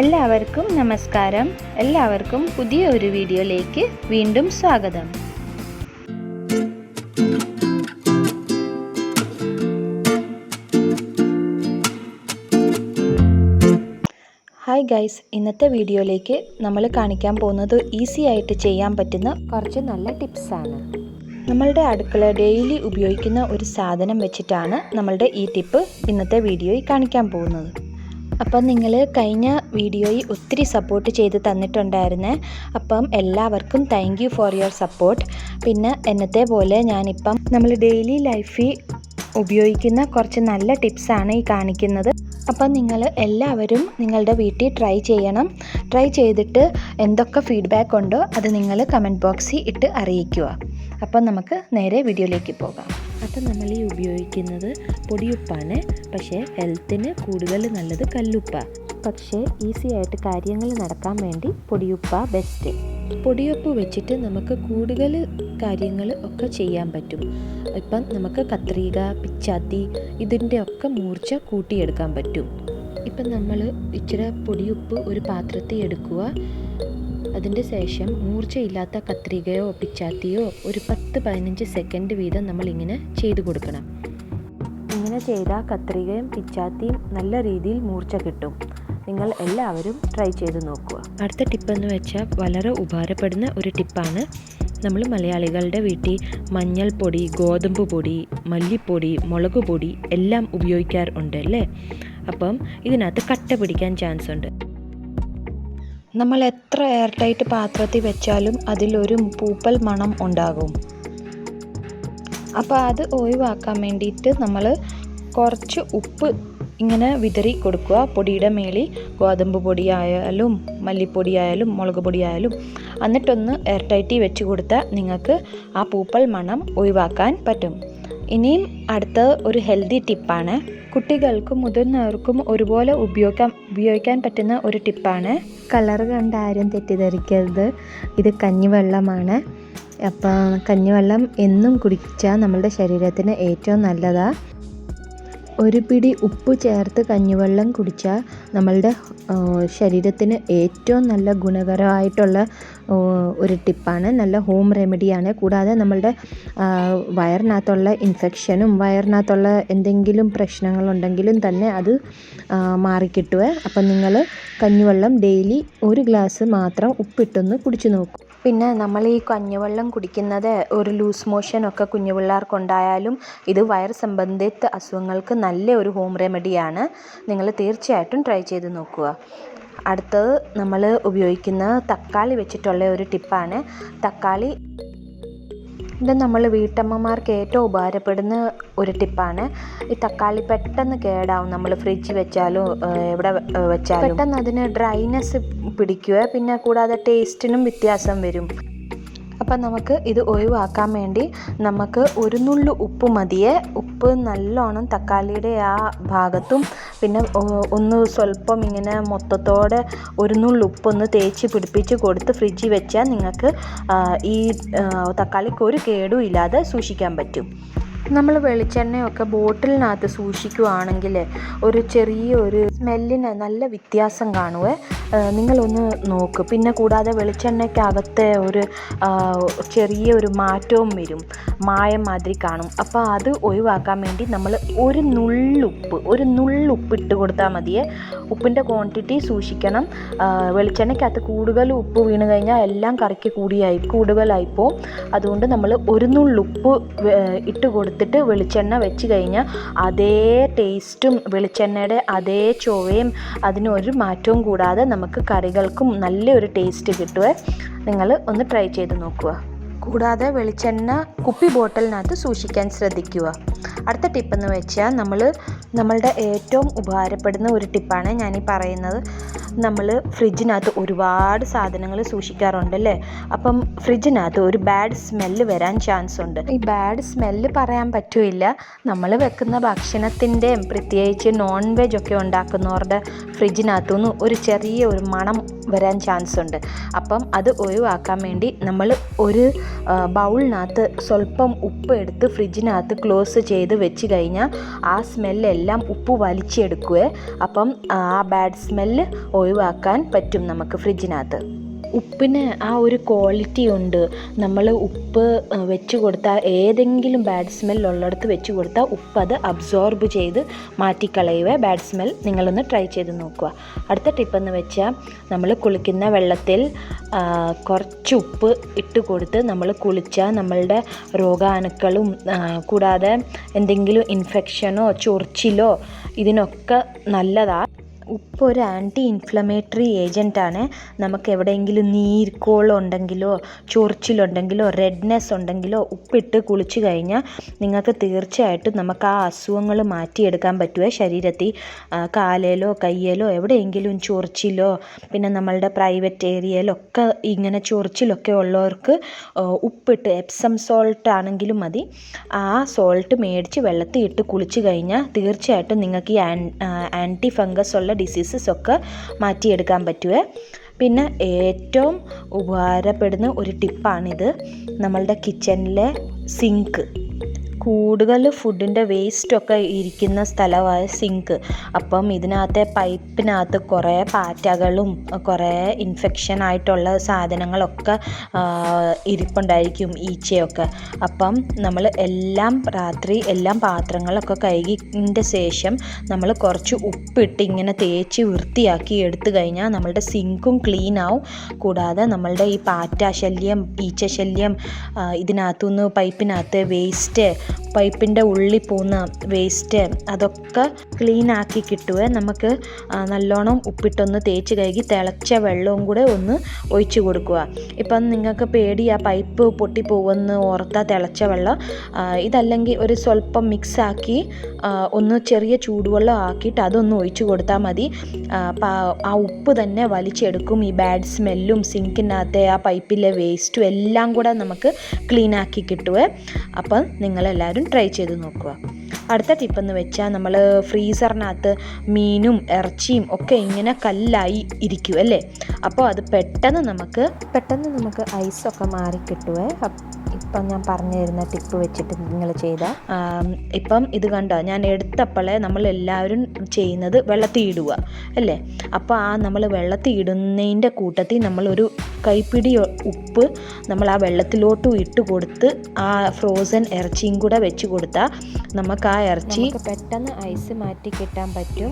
എല്ലാവർക്കും നമസ്കാരം. എല്ലാവർക്കും പുതിയ ഒരു വീഡിയോയിലേക്ക് വീണ്ടും സ്വാഗതം. ഹായ് ഗൈസ് ഇന്നത്തെ വീഡിയോയിലേക്ക് നമ്മൾ കാണിക്കാൻ പോകുന്നത് ഈസി ആയിട്ട് ചെയ്യാൻ പറ്റുന്ന കുറച്ച് നല്ല ടിപ്സാണ് നമ്മളുടെ അടുക്കള ഡെയിലി ഉപയോഗിക്കുന്ന ഒരു സാധനം വെച്ചിട്ടാണ് നമ്മളുടെ ഈ ടിപ്പ് ഇന്നത്തെ വീഡിയോയിൽ കാണിക്കാൻ പോകുന്നത്. അപ്പം നിങ്ങൾ കഴിഞ്ഞ വീഡിയോയിൽ ഒത്തിരി സപ്പോർട്ട് ചെയ്ത് തന്നിട്ടുണ്ടായിരുന്നേ. അപ്പം എല്ലാവർക്കും thank you for your support പിന്നെ എന്നത്തെ പോലെ ഞാനിപ്പം നമ്മൾ ഡെയിലി ലൈഫിൽ ഉപയോഗിക്കുന്ന കുറച്ച് നല്ല ടിപ്സാണ് ഈ കാണിക്കുന്നത്. അപ്പം നിങ്ങൾ എല്ലാവരും നിങ്ങളുടെ വീട്ടിൽ ട്രൈ ചെയ്യണം. ട്രൈ ചെയ്തിട്ട് എന്തൊക്കെ ഫീഡ്ബാക്ക് ഉണ്ടോ അത് നിങ്ങൾ കമന്റ് ബോക്സിൽ ഇട്ട് അറിയിക്കുക. അപ്പം നമുക്ക് നേരെ വീഡിയോയിലേക്ക് പോകാം. അപ്പം നമ്മൾ ഈ ഉപയോഗിക്കുന്നത് പൊടിയുപ്പാണ്. പക്ഷേ ഹെൽത്തിന് കൂടുതൽ നല്ലത് കല്ലുപ്പ. പക്ഷേ ഈസി ആയിട്ട് കാര്യങ്ങൾ നടക്കാൻ വേണ്ടി പൊടിയുപ്പ ബെസ്റ്റ് പൊടിയുപ്പ് വെച്ചിട്ട് നമുക്ക് കൂടുതൽ കാര്യങ്ങൾ ഒക്കെ ചെയ്യാൻ പറ്റും. ഇപ്പം നമുക്ക് കത്രിക പിച്ചാത്തി ഇതിന്റെ ഒക്കെ മൂർച്ച കൂട്ടിയെടുക്കാൻ പറ്റും. ഇപ്പം നമ്മൾ ഇച്ചിരി പൊടിയുപ്പ് ഒരു പാത്രത്തിൽ എടുക്കുക. അതിന്റെ ശേഷം മൂർച്ചയില്ലാത്ത കത്രികയോ പിച്ചാത്തിയോ ഒരു പത്ത് പതിനഞ്ച് സെക്കൻഡ് വീതം നമ്മളിങ്ങനെ ചെയ്തു കൊടുക്കണം. ഇങ്ങനെ ചെയ്താൽ കത്രികയും പിച്ചാത്തിയും നല്ല രീതിയിൽ മൂർച്ച കിട്ടും. നിങ്ങൾ എല്ലാവരും ട്രൈ ചെയ്ത് നോക്കുക. അടുത്ത ടിപ്പെന്ന് വെച്ചാൽ വളരെ ഉപകാരപ്പെടുന്ന ഒരു ടിപ്പാണ് നമ്മൾ മലയാളികളുടെ വീട്ടിൽ മഞ്ഞൾപ്പൊടി ഗോതമ്പ് പൊടി മല്ലിപ്പൊടി മുളക് പൊടി എല്ലാം ഉപയോഗിക്കാറുണ്ട് അല്ലേ? അപ്പം ഇതിനകത്ത് കട്ട പിടിക്കാൻ ചാൻസ് ഉണ്ട്. നമ്മൾ എത്ര എയർ ടൈറ്റ് പാത്രത്തിൽ വെച്ചാലും അതിലൊരു പൂപ്പൽ മണം ഉണ്ടാകും. അപ്പോൾ അത് ഒഴിവാക്കാൻ വേണ്ടിയിട്ട് നമ്മൾ കുറച്ച് ഉപ്പ് ഇങ്ങനെ വിതറി കൊടുക്കുക. പൊടിയുടെ മേളിൽ ഗോതമ്പ് പൊടിയായാലും മല്ലിപ്പൊടിയായാലും മുളക് പൊടിയായാലും. എന്നിട്ടൊന്ന് എയർ ടൈറ്റി വെച്ച് കൊടുത്താൽ നിങ്ങൾക്ക് ആ പൂപ്പൽ മണം ഒഴിവാക്കാൻ പറ്റും. ഇനിയും അടുത്ത ഒരു ഹെൽത്തി ടിപ്പാണ് കുട്ടികൾക്കും മുതിർന്നവർക്കും ഒരുപോലെ ഉപയോഗിക്കാൻ ഉപയോഗിക്കാൻ പറ്റുന്ന ഒരു ടിപ്പാണ്. കളർ കണ്ട് ആരും തെറ്റിദ്ധരിക്കരുത്. ഇത് കഞ്ഞിവെള്ളമാണ്. അപ്പം കഞ്ഞിവെള്ളം എന്നും കുടിച്ചാൽ നമ്മളുടെ ശരീരത്തിന് ഏറ്റവും നല്ലതാണ് ഒരു പിടി ഉപ്പ് ചേർത്ത് കഞ്ഞിവെള്ളം കുടിച്ചാൽ നമ്മളുടെ ശരീരത്തിന് ഏറ്റവും നല്ല ഗുണകരമായിട്ടുള്ള ഒരു ടിപ്പാണ്. നല്ല ഹോം റെമഡിയാണ്. കൂടാതെ നമ്മളുടെ വയറിനകത്തുള്ള ഇൻഫെക്ഷനും വയറിനകത്തുള്ള എന്തെങ്കിലും പ്രശ്നങ്ങളുണ്ടെങ്കിലും തന്നെ അത് മാറിക്കിട്ടുക അപ്പം നിങ്ങൾ കഞ്ഞിവെള്ളം ഡെയിലി ഒരു ഗ്ലാസ് മാത്രം ഉപ്പിട്ടൊന്ന് കുടിച്ചു നോക്കും. പിന്നെ നമ്മൾ ഈ കഞ്ഞിവെള്ളം കുടിക്കുന്നത് ഒരു ലൂസ് മോഷൻ ഒക്കെ കുഞ്ഞു പിള്ളേർക്കുണ്ടായാലും ഇത് വയർ സംബന്ധിത അസുഖങ്ങൾക്ക് നല്ല ഒരു ഹോം റെമഡിയാണ് നിങ്ങൾ തീർച്ചയായിട്ടും ട്രൈ ചെയ്ത് നോക്കുക. അടുത്തത് നമ്മൾ ഉപയോഗിക്കുന്ന തക്കാളി വെച്ചിട്ടുള്ള ഒരു ടിപ്പാണ് തക്കാളി ഇത് നമ്മൾ വീട്ടമ്മമാർക്ക് ഏറ്റവും ഉപകാരപ്പെടുന്ന ഒരു ടിപ്പാണ് ഈ തക്കാളി പെട്ടെന്ന് കേടാവും. നമ്മൾ ഫ്രിഡ്ജ് വെച്ചാലും എവിടെ വെച്ചാലും. പെട്ടെന്ന് അതിന് ഡ്രൈനെസ് പിടിക്കുക. പിന്നെ കൂടാതെ ടേസ്റ്റിനും വ്യത്യാസം വരും. അപ്പം നമുക്ക് ഇത് ഒഴിവാക്കാൻ വേണ്ടി നമുക്ക് ഒരു നുള്ളു ഉപ്പ് മതിയേ. ഉപ്പ് നല്ലോണം തക്കാളിയുടെ ആ ഭാഗത്തും പിന്നെ ഒന്ന് സ്വല്പം ഇങ്ങനെ മൊത്തത്തോടെ ഒരു നുള്ളു ഉപ്പൊന്ന് തേച്ച് പിടിപ്പിച്ച് കൊടുത്ത് ഫ്രിഡ്ജിൽ വെച്ചാൽ നിങ്ങൾക്ക് ഈ തക്കാളിക്ക് ഒരു കേടും ഇല്ലാതെ സൂക്ഷിക്കാൻ പറ്റും. നമ്മൾ വെളിച്ചെണ്ണയൊക്കെ ബോട്ടിലിനകത്ത് സൂക്ഷിക്കുകയാണെങ്കിൽ ഒരു ചെറിയ ഒരു സ്മെല്ലിന് നല്ല വ്യത്യാസം കാണുവേ. നിങ്ങളൊന്ന് നോക്ക്. പിന്നെ കൂടാതെ വെളിച്ചെണ്ണയ്ക്കകത്തെ ഒരു ചെറിയ ഒരു മാറ്റവും വരും. മായം മാതിരി കാണും. അപ്പോൾ അത് ഒഴിവാക്കാൻ വേണ്ടി നമ്മൾ ഒരു നുള്ളുപ്പ് ഒരു നുള്ളുപ്പ് ഇട്ട് കൊടുത്താൽ മതിയേ. ഉപ്പിന്റെ ക്വാണ്ടിറ്റി സൂക്ഷിക്കണം. വെളിച്ചെണ്ണയ്ക്കകത്ത് കൂടുതൽ ഉപ്പ് വീണ് കഴിഞ്ഞാൽ എല്ലാം കറിക്ക് കൂടിയായി കൂടുതലായിപ്പോൾ അതുകൊണ്ട് നമ്മൾ ഒരു നുള്ളുപ്പ് ഇട്ട് കൊടുത്തിട്ട് വെളിച്ചെണ്ണ വെച്ച് കഴിഞ്ഞാൽ അതേ ടേസ്റ്റും വെളിച്ചെണ്ണയുടെ അതേ ചൊവയും അതിനൊരു മാറ്റവും കൂടാതെ നമുക്ക് കറികൾക്കും നല്ലൊരു ടേസ്റ്റ് കിട്ടുമേ നിങ്ങൾ ഒന്ന് ട്രൈ ചെയ്ത് നോക്കുക. കൂടാതെ വെളിച്ചെണ്ണ കുപ്പി ബോട്ടലിനകത്ത് സൂക്ഷിക്കാൻ ശ്രദ്ധിക്കുക. അടുത്ത ടിപ്പെന്ന് വെച്ചാൽ നമ്മൾ നമ്മളുടെ ഏറ്റവും ഉപകാരപ്പെടുന്ന ഒരു ടിപ്പാണ് ഞാനീ പറയുന്നത്. നമ്മൾ ഫ്രിഡ്ജിനകത്ത് ഒരുപാട് സാധനങ്ങൾ സൂക്ഷിക്കാറുണ്ട് അല്ലേ അപ്പം ഫ്രിഡ്ജിനകത്ത് ഒരു ബാഡ് സ്മെല്ല് വരാൻ ചാൻസ് ഉണ്ട്. ഈ ബാഡ് സ്മെല്ല് പറയാൻ പറ്റില്ല. നമ്മൾ വെക്കുന്ന ഭക്ഷണത്തിന്റെയും പ്രത്യേകിച്ച് നോൺ വെജ് ഒക്കെ ഉണ്ടാക്കുന്നവരുടെ ഫ്രിഡ്ജിനകത്തുനിന്ന് ഒരു ചെറിയ ഒരു മണം വരാൻ ചാൻസ് ഉണ്ട്. അപ്പം അത് ഒഴിവാക്കാൻ വേണ്ടി നമ്മൾ ഒരു ബൗളിനകത്ത് സ്വല്പം ഉപ്പ് എടുത്ത് ഫ്രിഡ്ജിനകത്ത് ക്ലോസ് ചെയ്ത് വെച്ച് കഴിഞ്ഞാൽ ആ സ്മെല്ലെല്ലാം ഉപ്പ് വലിച്ചെടുക്കുക അപ്പം ആ ബാഡ് സ്മെല്ല് ഒഴിവാക്കാൻ പറ്റും നമുക്ക് ഫ്രിഡ്ജിനകത്ത്. ഉപ്പിന് ആ ഒരു ക്വാളിറ്റി ഉണ്ട്. നമ്മൾ ഉപ്പ് വെച്ച് കൊടുത്താൽ ഏതെങ്കിലും ബാഡ് സ്മെൽ ഉള്ളിടത്ത് വെച്ച് കൊടുത്താൽ ഉപ്പ് അത് അബ്സോർബ് ചെയ്ത് മാറ്റിക്കളയുക ബാഡ് സ്മെൽ നിങ്ങളൊന്ന് ട്രൈ ചെയ്ത് നോക്കുക. അടുത്ത ടിപ്പ് എന്ന് വെച്ചാൽ നമ്മൾ കുളിക്കുന്ന വെള്ളത്തിൽ കുറച്ച് ഉപ്പ് ഇട്ട് കൊടുത്ത് നമ്മൾ കുളിച്ചാൽ നമ്മളുടെ രോഗാണുക്കളും കൂടാതെ എന്തെങ്കിലും ഇൻഫെക്ഷനോ ചൊറിച്ചിലോ ഇതിനൊക്കെ നല്ലതാണ് ഉപ്പ് ഒരു ആന്റി ഇൻഫ്ലമേറ്ററി ഏജന്റാണ് നമുക്ക് എവിടെയെങ്കിലും നീർക്കോളുണ്ടെങ്കിലോ ചൊറിച്ചിലുണ്ടെങ്കിലോ റെഡ്നെസ് ഉണ്ടെങ്കിലോ ഉപ്പിട്ട് കുളിച്ച് കഴിഞ്ഞാൽ നിങ്ങൾക്ക് തീർച്ചയായിട്ടും നമുക്ക് ആ അസുഖങ്ങൾ മാറ്റിയെടുക്കാൻ പറ്റുമേ ശരീരത്തിൽ. കാലേലോ കയ്യേലോ എവിടെയെങ്കിലും ചൊറിച്ചിലോ പിന്നെ നമ്മളുടെ പ്രൈവറ്റ് ഏരിയയിലൊക്കെ ഇങ്ങനെ ചൊറിച്ചിലൊക്കെ ഉള്ളവർക്ക് ഉപ്പിട്ട് എപ്സം സോൾട്ട് ആണെങ്കിലും മതി. ആ സോൾട്ട് മേടിച്ച് വെള്ളത്തിൽ ഇട്ട് കുളിച്ച് കഴിഞ്ഞാൽ തീർച്ചയായിട്ടും നിങ്ങൾക്ക് ഈ ആൻ ആന്റി ഫംഗസ് ഉള്ള ഡിസീസസ് ഒക്കെ മാറ്റിയെടുക്കാൻ പറ്റുമേ പിന്നെ ഏറ്റവും ഉപകാരപ്പെടുന്ന ഒരു ടിപ്പാണിത്. നമ്മളുടെ കിച്ചണിലെ സിങ്ക് കൂടുതൽ ഫുഡിന്റെ വേസ്റ്റൊക്കെ ഇരിക്കുന്ന സ്ഥലമായ സിങ്ക് അപ്പം ഇതിനകത്തെ പൈപ്പിനകത്ത് കുറേ പാറ്റകളും കുറേ ഇൻഫെക്ഷൻ ആയിട്ടുള്ള സാധനങ്ങളൊക്കെ ഇരിപ്പുണ്ടായിരിക്കും ഈച്ചയൊക്കെ. അപ്പം നമ്മൾ എല്ലാം രാത്രി എല്ലാം പാത്രങ്ങളൊക്കെ കഴുകിന്റെ ശേഷം നമ്മൾ കുറച്ച് ഉപ്പിട്ട് ഇങ്ങനെ തേച്ച് വൃത്തിയാക്കി എടുത്തു കഴിഞ്ഞാൽ നമ്മളുടെ സിങ്കും ക്ലീൻ ആവും. കൂടാതെ നമ്മളുടെ ഈ പാറ്റ ശല്യം ഈച്ച ശല്യം ഇതിനകത്തുനിന്ന് പൈപ്പിനകത്ത് വേസ്റ്റ് പൈപ്പിന്റെ ഉള്ളിൽ പോകുന്ന വേസ്റ്റ് അതൊക്കെ ക്ലീൻ ആക്കി കിട്ടുവേ നമുക്ക് നല്ലോണം ഉപ്പിട്ടൊന്ന് തേച്ച് കഴുകി തിളച്ച വെള്ളവും കൂടെ ഒന്ന് ഒഴിച്ചു കൊടുക്കുക. ഇപ്പം നിങ്ങൾക്ക് പേടി ആ പൈപ്പ് പൊട്ടിപ്പോകുമെന്ന് ഓർത്ത തിളച്ച വെള്ളം ഇതല്ലെങ്കിൽ ഒരു സ്വല്പം മിക്സ് ആക്കി ഒന്ന് ചെറിയ ചൂടുവെള്ളം ആക്കിയിട്ട് അതൊന്ന് ഒഴിച്ചു കൊടുത്താൽ മതി. ആ, ഉപ്പ് തന്നെ വലിച്ചെടുക്കും. ഈ ബാഡ് സ്മെല്ലും സിങ്കിനകത്തെ ആ പൈപ്പിലെ വേസ്റ്റും എല്ലാം കൂടെ നമുക്ക് ക്ലീൻ ആക്കി കിട്ടുവേ അപ്പം നിങ്ങളെല്ലാവരും ട്രൈ ചെയ്ത് നോക്കുക. അടുത്ത ടിപ്പ് എന്ന് വെച്ചാൽ നമ്മൾ ഫ്രീസറിനകത്ത് മീനും ഇറച്ചിയും ഒക്കെ ഇങ്ങനെ കല്ലായി ഇരിക്കും അല്ലേ അപ്പോൾ അത് പെട്ടെന്ന് നമുക്ക് പെട്ടെന്ന് നമുക്ക് ഐസൊക്കെ മാറി കിട്ടുവേ അപ്പ് ഇപ്പം ഞാൻ പറഞ്ഞു തരുന്ന ടിപ്പ് വെച്ചിട്ട് നിങ്ങൾ ചെയ്ത? ഇപ്പം ഇത് കണ്ടോ? ഞാൻ എടുത്തപ്പോഴേ നമ്മൾ എല്ലാവരും ചെയ്യുന്നത് വെള്ളത്തിൽ ഇടുക അല്ലേ? അപ്പോൾ ആ നമ്മൾ വെള്ളത്തിൽ ഇടുന്നതിന്റെ കൂട്ടത്തിൽ നമ്മളൊരു കൈപ്പിടി ഉപ്പ് നമ്മൾ ആ വെള്ളത്തിലോട്ടും ഇട്ട് കൊടുത്ത് ആ ഫ്രോസൺ ഇറച്ചിയും കൂടെ വെച്ച് കൊടുത്താൽ നമുക്ക് ആ ഇറച്ചി പെട്ടെന്ന് ഐസ് മാറ്റി കിട്ടാൻ പറ്റും.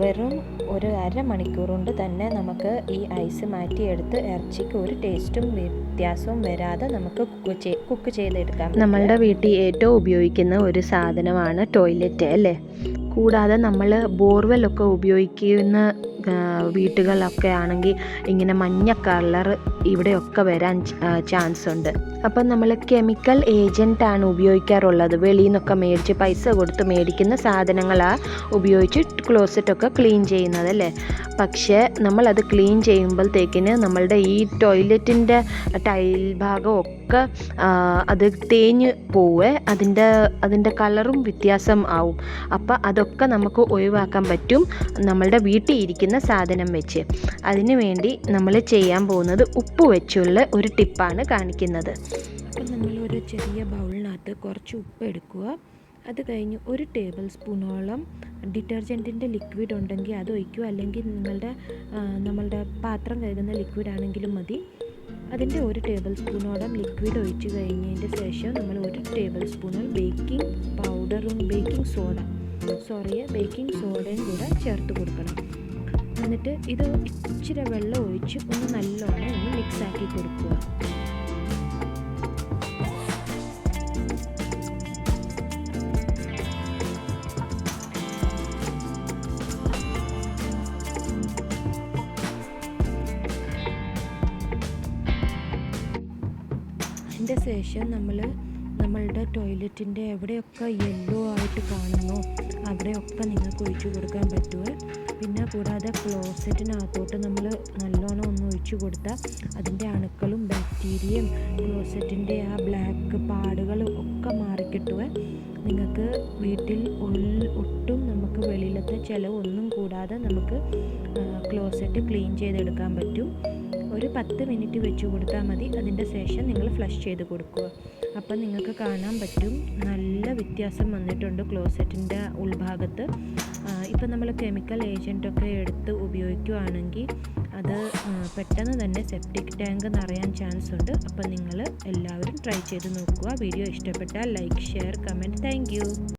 വെറും ഒരു അരമണിക്കൂർ കൊണ്ട് തന്നെ നമുക്ക് ഈ ഐസ് മാറ്റിയെടുത്ത് ഇറച്ചിക്ക് ഒരു ടേസ്റ്റും വ്യത്യാസവും വരാതെ നമുക്ക് കുക്ക് ചെയ് കുക്ക് ചെയ്തെടുക്കാം നമ്മളുടെ വീട്ടിൽ ഏറ്റവും ഉപയോഗിക്കുന്ന ഒരു സാധനമാണ് ടോയ്ലറ്റ് അല്ലേ? കൂടാതെ നമ്മൾ ബോർവെല്ലൊക്കെ ഉപയോഗിക്കുന്ന വീട്ടുകളൊക്കെ വീട്ടുകളിലൊക്കെ ആണെങ്കിൽ ഇങ്ങനെ മഞ്ഞ കളർ ഇവിടെയൊക്കെ വരാൻ ചാൻസ് ഉണ്ട് അപ്പം നമ്മൾ കെമിക്കൽ ഏജന്റാണ് ഉപയോഗിക്കാറുള്ളത്. വെളിയിൽ നിന്നൊക്കെ മേടിച്ച് പൈസ കൊടുത്ത് മേടിക്കുന്ന സാധനങ്ങളാണ് ഉപയോഗിച്ച് ക്ലോസറ്റൊക്കെ ക്ലീൻ ചെയ്യുന്നത് അല്ലേ? പക്ഷേ നമ്മളത് ക്ലീൻ ചെയ്യുമ്പോഴത്തേക്കിന് നമ്മളുടെ ഈ ടോയ്ലറ്റിന്റെ ടൈൽ ഭാഗമൊക്കെ അത് തേഞ്ഞ് പോവേ അതിന്റെ അതിന്റെ കളറും വ്യത്യാസം ആവും. അപ്പോൾ അതൊക്കെ നമുക്ക് ഒഴിവാക്കാൻ പറ്റും നമ്മളുടെ വീട്ടിൽ ഇരിക്കുന്ന സാധനം വെച്ച്. അതിനു വേണ്ടി നമ്മൾ ചെയ്യാൻ പോകുന്നത് ഉപ്പ് വെച്ചുള്ള ഒരു ടിപ്പാണ് കാണിക്കുന്നത്. അപ്പം നമ്മൾ ഒരു ചെറിയ ബൗളിനകത്ത് കുറച്ച് ഉപ്പ് എടുക്കുക. അത് കഴിഞ്ഞ് ഒരു ടേബിൾ സ്പൂണോളം ഡിറ്റർജന്റിന്റെ ലിക്വിഡ് ഉണ്ടെങ്കിൽ അത് ഒഴിക്കുക. അല്ലെങ്കിൽ നിങ്ങളുടെ നമ്മളുടെ പാത്രം കഴുകുന്ന ലിക്വിഡ് ആണെങ്കിലും മതി. അതിന്റെ ഒരു ടേബിൾ സ്പൂണോളം ലിക്വിഡ് ഒഴിച്ച് കഴിഞ്ഞതിന്റെ ശേഷം നമ്മൾ ഒരു ടേബിൾ സ്പൂണിൽ ബേക്കിംഗ് പൗഡറും ബേക്കിംഗ് സോഡ സോറി ബേക്കിംഗ് സോഡയും കൂടെ ചേർത്ത് കൊടുക്കണം. എന്നിട്ട് ഇത് ഇച്ചിരി വെള്ളം ഒഴിച്ച് ഒന്ന് നല്ലോണം ഒന്ന് മിക്സ് ആക്കി കൊടുക്കുക. അതിന്റെ ശേഷം നമ്മൾ നമ്മളുടെ ടോയ്ലറ്റിന്റെ എവിടെയൊക്കെ യെല്ലോ ആയിട്ട് കാണുന്നു അവിടെയൊക്കെ നിങ്ങൾക്ക് ഒഴിച്ചു കൊടുക്കാൻ പറ്റുമോ പിന്നെ കൂടാതെ ക്ലോസറ്റിനകത്തോട്ട് നമ്മൾ നല്ലോണം ഒന്ന് ഒഴിച്ചു കൊടുത്താൽ അതിന്റെ അണുക്കളും ബാക്ടീരിയയും ക്ലോസറ്റിന്റെ ആ ബ്ലാക്ക് പാടുകളും ഒക്കെ മാറിക്കിട്ടുവേ നിങ്ങൾക്ക് വീട്ടിൽ ഒട്ടും നമുക്ക് വെളിയിലത്തെ ചിലവൊന്നും കൂടാതെ നമുക്ക് ക്ലോസറ്റ് ക്ലീൻ ചെയ്തെടുക്കാൻ പറ്റും. ഒരു പത്ത് മിനിറ്റ് വെച്ച് കൊടുത്താൽ മതി. അതിന്റെ ശേഷം നിങ്ങൾ ഫ്ലഷ് ചെയ്ത് കൊടുക്കുക. അപ്പം നിങ്ങൾക്ക് കാണാൻ പറ്റും. നല്ല വ്യത്യാസം വന്നിട്ടുണ്ട് ക്ലോസറ്റിന്റെ ഉൾഭാഗത്ത്. ഇപ്പം നമ്മൾ കെമിക്കൽ ഏജന്റൊക്കെ എടുത്ത് ഉപയോഗിക്കുകയാണെങ്കിൽ അത് പെട്ടെന്ന് തന്നെ സെപ്റ്റിക് ടാങ്ക് നിറയാൻ ചാൻസ് ഉണ്ട്. അപ്പം നിങ്ങൾ എല്ലാവരും ട്രൈ ചെയ്ത് നോക്കുക. വീഡിയോ ഇഷ്ടപ്പെട്ടാൽ ലൈക്ക് ഷെയർ കമന്റ്. താങ്ക്